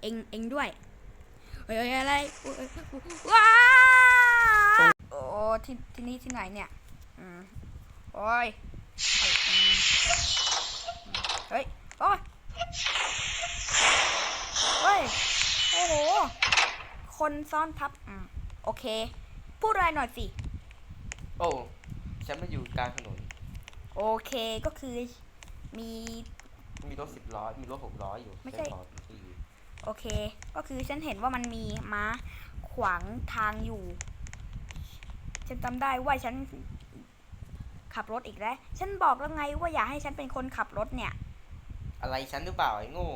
เองเองด้วยเฮ้ยเฮ้ยอะไรอุ๊ยอุ๊ยอุ๊ยว้าวโอ้ที่ที่นี่ที่ไหนเนี่ยอืมโอ้ยไอ้อืมเฮ้ยโอ้ยเฮ้ยโอ้โหคนซ่อนทับอืมโอเค พูดอะไรหน่อยสิ โอ้ฉันมาอยู่กลางถนน โอเคก็คือมี มีรถสิบล้อ มีรถหกล้ออยู่ ไม่ใช่ฉันขอฟรี โอเค ก็คือฉันเห็นว่ามันมีม้าขวางทางอยู่ ฉันจำได้ว่าฉันขับรถอีกแล้ว ฉันบอกแล้วไงว่าอยากให้ฉันเป็นคนขับรถเนี่ย อะไรฉันหรือเปล่าไอ้โง่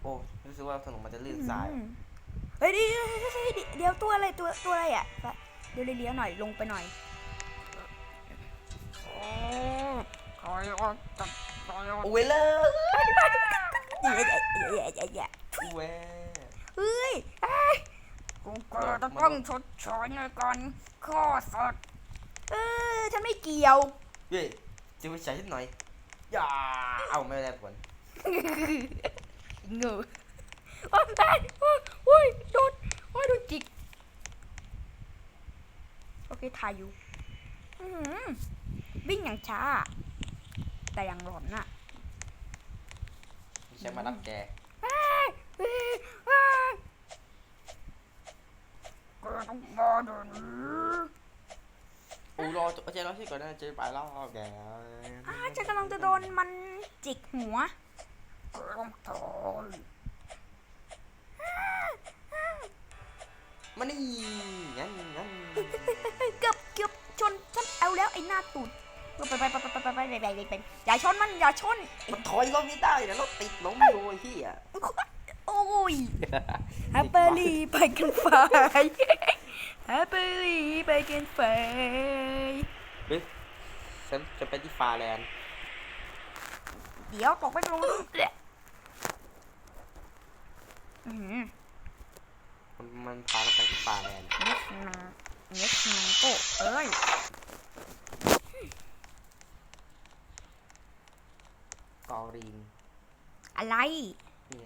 โอ้รู้สึกว่าถนนมันจะลื่นทรายอืมเฮ้ยเดี๋ยวเดี๋ยวเดี๋ยวตัวอะไรตัวตัวอะไรอะเดี๋ยวเลี้ยวๆหน่อยลงไปหน่อย โอ้คอยเลยอย่าอย่าอย่าอย่าอย่าเว้ยเฮ้ยเอ้ยกูก็ต้องชดใช้ในการข้อสดเออฉันไม่เกี่ยวเฮ้ยจะไปใช้ที่หน่อยอย่าเอาไม่ได้ผลเงือโอ้ยตายโอ้ยโอ้ยโดนโอ้ยโดนจิกโอเคถ่ายอยู่วิ่งอย่างช้า แต่อย่างหลอนน่ะฉันมารับแกอ้ายเอ้ยอ้ายก็ต้องมาเดี๋ยวนี้โอ้รอเจ๊รอที่ก่อนนะเจ๊ไปแล้วแกอ้าฉันกำลังจะโดนมันจิกหัวก็ต้องทน ไปไปไปไปไปไปไปอย่าชนมันอย่าชนมันถอยรถไม่ได้นะรถติดล้มอยู่ไอ้เหี้ยโอ้ยแฮปเปอร์ลีไปกันไฟแฮปเปอร์ลีไปกันไฟเฮ้ยฉันจะไปที่ฟาแลนด์เดี๋ยวตกไปตรงนู้นเลยอืมมันมันพาเราไปที่ฟาแลนด์เนสนาเนสนาโกเอ้ย กอ รีนอะไรนี่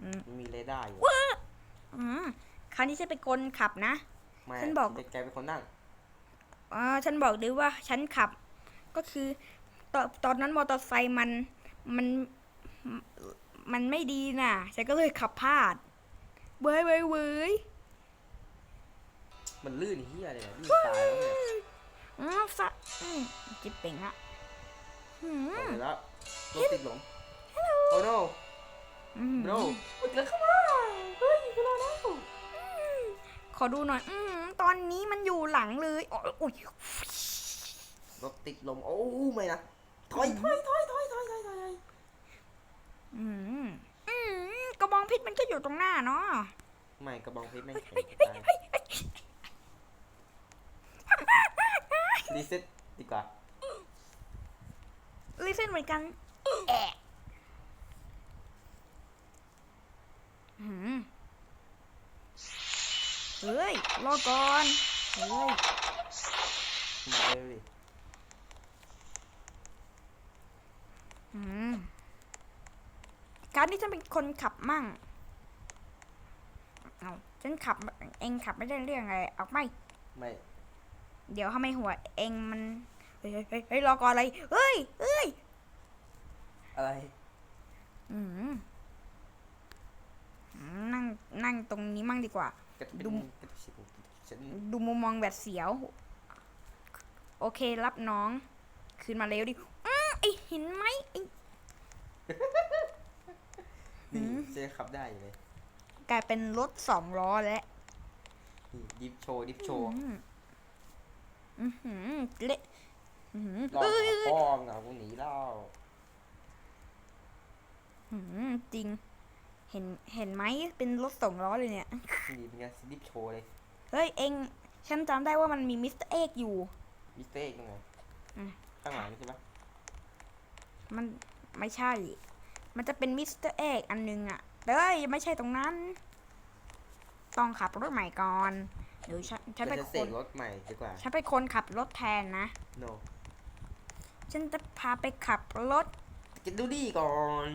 อืมมันมีเรดาร์อยู่อืมคราวนี้ฉันเป็นคนขับนะ ไม่ฉันบอก แกเป็นคนนั่งอ่าฉันบอกเลยว่าฉันขับ ก็คือตอนตอนนั้นมอเตอร์ไซค์มันมันมันไม่ดีน่ะ ฉันก็เลยขับพลาดเว้ยเว้ยเว้ยมันลื่นเหี้ยเลยนะลื่นตายแล้วเนี่ยอ้าวสะอืมจิบเป่งอะ หืหมมดแล้วรถติดหลง โอ้ no อืม no มันเกิดเข้ามาเฮ้ยกูรอแล้วขอดูหน่อย อืมตอนนี้มันอยู่หลังเลยโอ้ยอุ๊ยรถติดลม โอ้ไม่นะ ถอยถอยถอยถอยถอยถอยถอยอืมอืมกระบองเพชรมันก็อยู่ตรงหน้าเนาะไม่กระบองเพชรไม่งแข็งตายรีเซ็ตดีกว่า ลิเซนเหมือนกันแอะอืมเฮ้ย รอก่อน เฮ้ย มาเลยดิอืมการที่ฉันเป็นคนขับมั่ง เอาฉันขับ เองขับไม่ได้เรื่องอะไรออกไม่ไม่ เดี๋ยวทำไมหัวเองมันเฮ้ยเฮ้ยเฮ้ยเฮ้ยรอก่อนอะไร เฮ้ยเฮ้ยอะไร อืมอืมนั่งนั่งตรงนี้มั่งดีกว่า กระตุกดุมกระตุกสิฉันดูมุมมองแบบเสียว โอเครับน้องคืนมาเร็วดิอืมไอเห็นไหมไอ้นี่เจ๊ขับได้อยู่เลยกลายเป็นรถสองล้อแล้วนี่ดิฟโชว์ดิฟโชว์อืมอือหือเละ อือหือลองเอ้ยหาพ่อเหงากูหนีแล้วอืมจริง เห็นเห็นไหมเป็นรถสองล้อเลยเนี่ยนี่เป็นไงดิฟโชว์เลยเฮ้ยเองฉันจำได้ว่ามันมีมิสเตอร์เอกอยู่ มิสเตอร์เอกยังไงอืม ข้างหลังนี่ใช่ปะมันไม่ใช่ มันจะเป็นมิสเตอร์เอกอันนึงอะเอ้ยไม่ใช่ตรงนั้น ต้องขับรถใหม่ก่อนเดี๋ยวฉันฉันเราเป็นจะคเสกนรถใหม่ดีกว่า ฉันเป็นคนขับรถแทนนะ no ฉันจะพาไปขับรถจะดูดีก่อน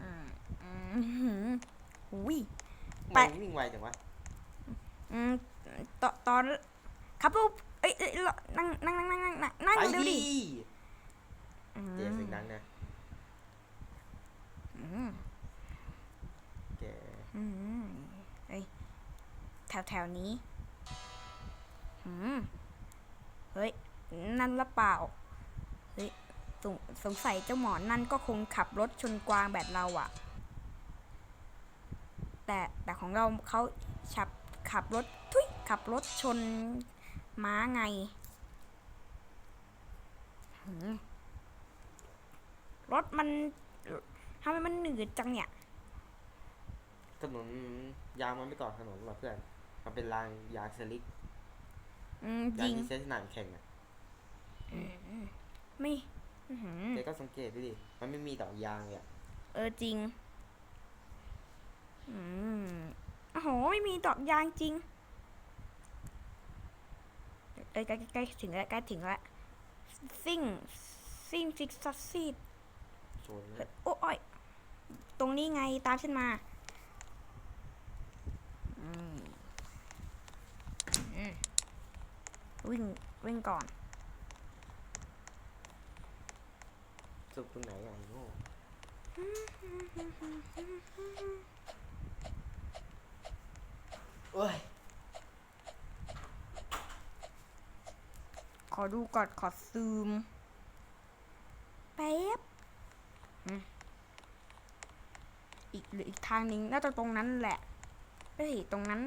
อืมอืมหืมอุ้ยไปมันวิ่งไวจังวะอืมตอนตอนขับรถเอ้ยเอ้ยนั่งนั่งนั่งนั่งนั่งนั่งนั่งไปเร็วดิดิอืเจ๊มเสียงดังนะอืมแกอืมเอ้ยแถวแถวนี้อืมเฮ้ย นั่นละเปล่าเฮ้ย สงสงสัยเจ้าหมอนั่นก็คงขับรถชนกวางแบบเราอะแต่แต่ของเราเขาขับขับรถทุยขับรถชนม้าไงหืมรถมันทำไมมันหนืดจังเนี่ย ถนนยางมันไม่ก่อถนนหรอกเพื่อน มันเป็นรางยางสลิกอืมยางยิงที่ใช้สนามแข่งอะไม่อื้อหือ แกก็สังเกตดูดิ มันไม่มีดอกยางเลยอะเออจริง อืมโอ้โห ไม่มีดอกยางจริงใกล้ใกล้ใกล้ถึงแล้วใกล้ถึงแล้วซิ่งซิ่งซิกซัสซีดโซนเลยโอ้ยตรงนี้ไงตามฉันมาอืมอืมวิ่งวิ่งก่อน สุดตรงไหนอะไอ้โง่โอ้ย ขอดูก่อนขอซูมแป๊บอืมอีกหรืออีกทางหนึงน่าจะตรงนั้นแหละเอ้ยตรงนั้น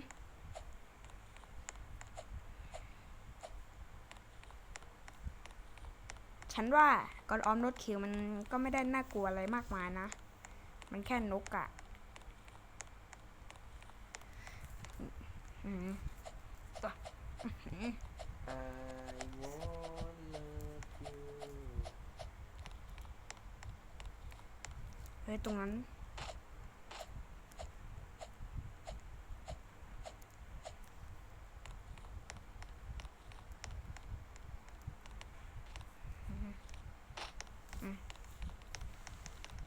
ฉันว่าก่อนออมรถคิวมันก็ไม่ได้น่ากลัวอะไรมากมายนะ มันแค่นกอะ่ะอืมตัวอื้อหือ I want love you เฮ้ยตรงนั้น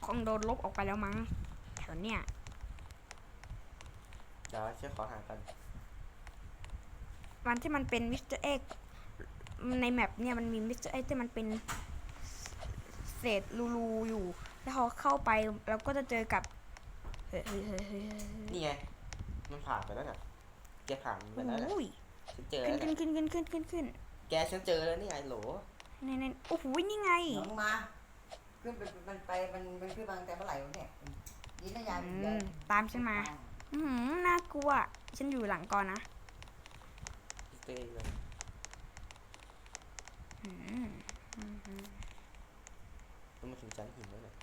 คงโดนลบออกไปแล้วมั้งแถวเนี้ยเดี๋ยวฉันขอหากันวันที่มันเป็นมิสเตอร์เอ็กในแมปเนี่ยมันมีมิสเตอร์เอ็กที่มันเป็นเศษรูๆอยู่ แล้วพอเข้าไปเราก็จะเจอกับเฮ้ยเฮ้ยเฮ้ยเฮ้ยเฮ้ยนี่ไง มันผ่านไปแล้วน่ะแกผ่านไปแล้วน่ะโอ้ยฉันเจอขึ้แล้นวขึ้น่ะนขึ้นขึ้นขึ้นขึ้นขึ้นแกฉันเจอแล้วนี่ไงโหลในในโอ้โหนี่ไงลงมา ขึ้นไปมันไปมันมันขึ้นมาตั้งแต่เมื่อไหร่วะเนี่ยยินนะยายอืยายมตามฉันมา อืมน่ากลัว ฉันอยู่หลังก่อนนะเจอเลยอืมอืมอืมแล้วมาถึงชั้นหินแล้วเนี่ย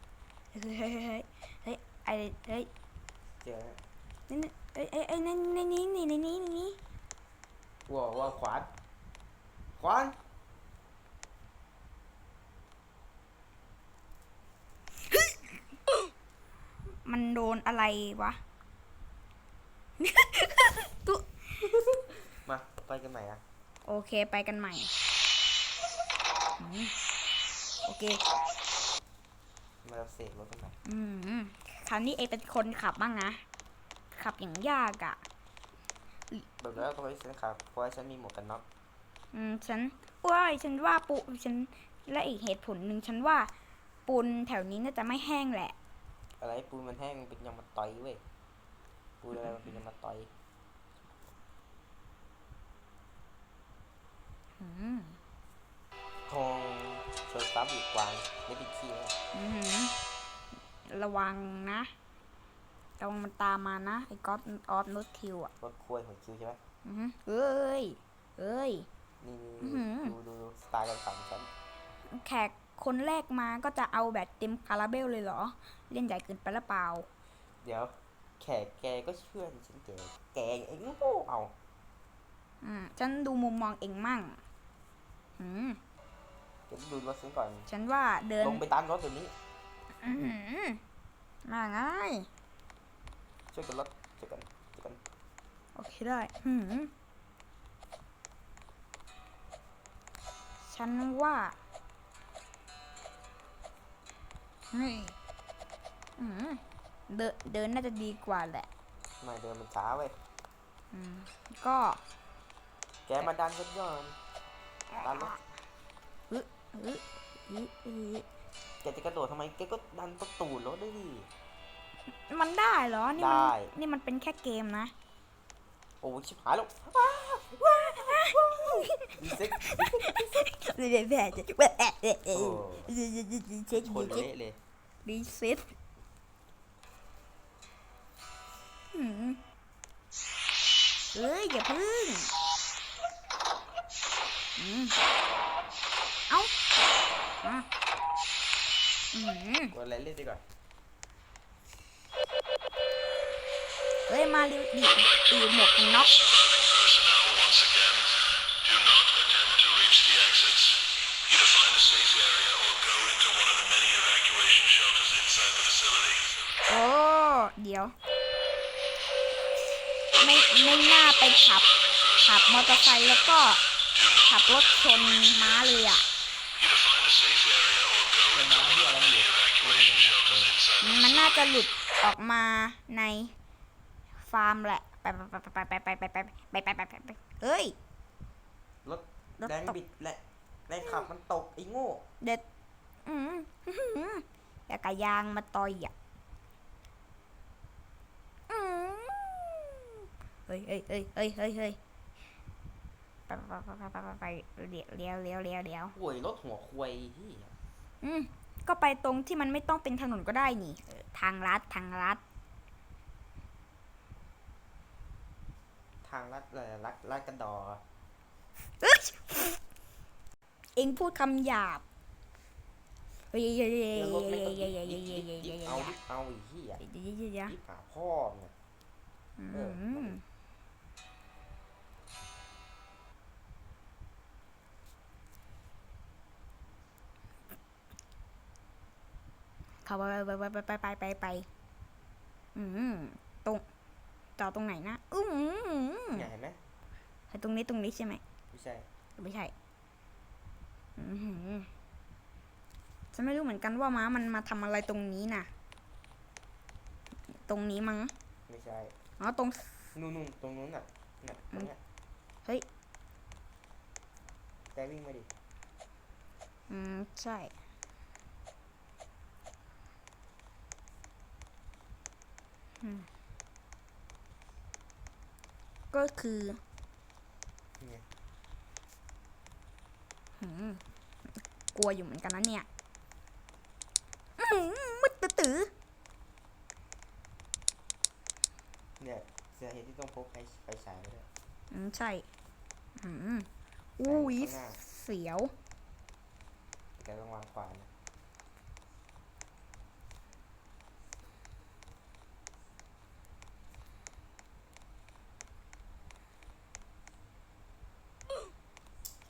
เฮ้ยเฮ้ยเฮ้ยเฮ้ยไอเฮ้ยเจอแล้วนี่นี่เอ้ยเอ้ยเอ้ยในในนี้นี่ในนี้ในนี้ว้าวว้าวขวานขวานมันโดน อะไรวะ ตุ๊มาไปกันใหม่อะโอเคไปกันใหม่อืมโอเคมาเราเสกรถกันใหม่อืมคราวนี้เอเป็นคนขับบ้างนะ ขับอย่างยากอะ่ะแบบแล้วก็ไปฉันขับเพราะว่าฉันมีหมวกกันน็อกอืมฉันว่าฉันว่าปูฉันและอีกเหตุผลหนึ่งฉันว่าปูนแถวนี้น่าจะไม่แห้งแหละ อะไรปูนมันแห้งมันเป็นยางมาต่อยเว้ยปูนอะไรมันเป็นยางมาต่อยอืมทองชนฟ้าบุกกวางไม่ติดขี้เลยอือหือระวังนะระวังมันตามมานะไอ้ก๊อตออฟนุสคิวอะรถควยของคิวใช่ไหมอือหือเอ้ยเอ้ย นี่อื้อหือดูดูดูสไตล์การขับของฉันแขก คนแรกมาก็จะเอาแบบเต็มคาราเบลเลยเหรอ เล่นใหญ่เกินไปหรือเปล่า เดี๋ยว แขกแกก็เชื่อดิฉันแกแกเองโอ้เอาอืมฉันดูมุมมองเองมั่งอืมเดี๋ยวดูรถฉันก่อน ฉันว่าเดินลงไปตามรถเดี๋ยวนี้อือหือมาง่ายช่วยกันรถช่วยกันช่วยกันโอเคได้หืมฉันว่า เฮ้ยอืมเดินเดินน่าจะดีกว่าแหละไม่เดินมันช้าเว้ย อืมก็แกมาดันกันย้อนดันเลยอึอึอึอึแกจะกระโดดทำไม แกก็ดันประตูรถได้ดิ มันได้เหรอ นี่มัได้ นี่มันเป็นแค่เกมนะ โอ้ยชิบหายแล้วว้าวว้าวดี เซ็กเดี๋ยวแบบจะแบบเออเอโอ้อเช็ดชนเช็ดเละเลยรีเซ็ตเอ้ยอย่าพึ่งเอ้าอะอืมกดอะไรเล่นดีกว่าเอ้ยมาดิดิตีหมวกน็อก ม่ไม่น่าไปขับ ขับมอเตอร์ไซค์แล้วก็ขับรถชนม้าเลยอะมันน่าจะหลุดออกมาในฟาร์มแหละ ไปไปไปไปไปไปไปไปไปไปไปไปเอ้ย รถแรงบิดและแรงขับมันตกไอ้โง่ เด็ดอืมอื้อหือแต่กะยางมาต่อยอะอืม เฮ้ยเฮ้ยเฮ้ยเฮ้ยเฮ้ยเฮ้ยไปไปไปไปไปไปเลี้ยวเลี้ยวเลี้ยวเลี้ยวเลี้ยวโวยรถหัวควยที่อืมก็ไปตรงที่มันไม่ต้องเป็นถนนก็ได้นี่ ทางลัดทางลัด ทางลัดอะไรลัดลัดกระดอเองพูดคำหยาบเฮ้ยเฮ้ยเฮ้ยแล้วรถเฮ้ไม่ยก็เฮ้ยดิเฮ้ยบเฮ้ยดิเฮ้ยบเฮ้ยดิบเอาดิบเอาไอ้ที่อะเดี๋ยวเดี๋ยวเดี๋ยวเดี๋ยวดิบหาพ่อเนี่ยอืเออมเเขาไปไปไปไปไปไปไปอืมตรงต่อตรงไหนนะอืมเนี่ยเห็นไหมตรงนี้ตรงนี้ใช่ไหมไม่ใช่ไม่ใช่อือหือฉันไม่รู้เหมือนกันว่าม้ามันมาทำอะไรตรงนี้น่ะ ตรงนี้มั้ง ไม่ใช่ อ๋อตรง นู่นตรงนู้นน่ะน่ะตรงเนี้ยเฮ้ยแกวิ่งมาดิ อืม ใช่ อืม ก็คือเนี่ยหืมกลัวอยู่เหมือนกันนะเนี่ยอื้อหือมืดตื้อเนี่ยเสียเหตุที่ต้องพกไฟไฟฉายไปด้วยๆอืมใช่อืมอุ้ยข้างหน้าเสียวแกต้องวางขวานนะ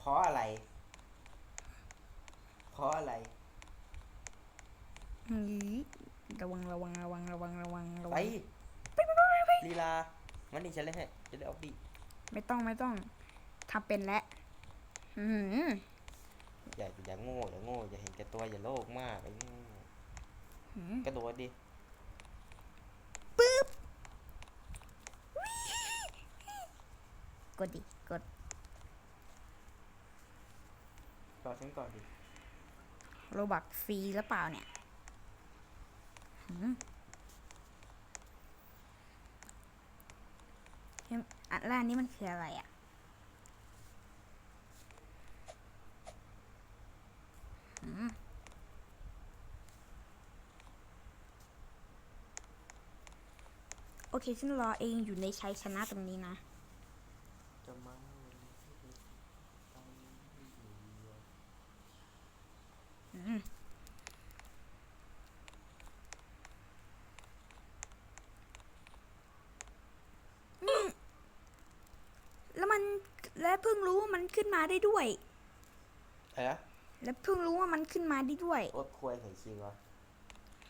เพราะอะไร เพราะอะไรอืมระวังระวังระวังระวังระวังระไปวังลีลามันนี่ฉันเล่นให้จะได้ออฟดีไม่ต้องไม่ต้องทำเป็นแล้วอืมอย่าอย่าโง่อย่าโง่อย่าเห็นแก่ตัวอย่าโลภมากไอ้โง่อืมกระโดดดิกดดิกด รอฉันก่อนดิโรบักฟรีหรือเปล่าเนี่ยหืมอันล่านี้มันคืออะไรอะโอเคฉันรอเองอยู่ในชัยชนะตรงนี้นะมา อืมอืมแล้วมัน และเพิ่งรู้ว่ามันขึ้นมาได้ด้วย อะไรนะและเพิ่งรู้ว่ามันขึ้นมาได้ด้วยรถควยเห็นจริงวะ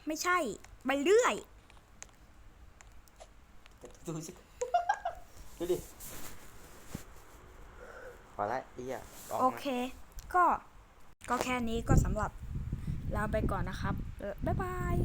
ไม่ใช่ไปเรื่อย ดูสิ ดูดิ พอละไอ้เหี้ยออกโอมา เค ก็ ก็แค่นี้ก็สำหรับลาไปก่อนนะครับเออบ๊ายบาย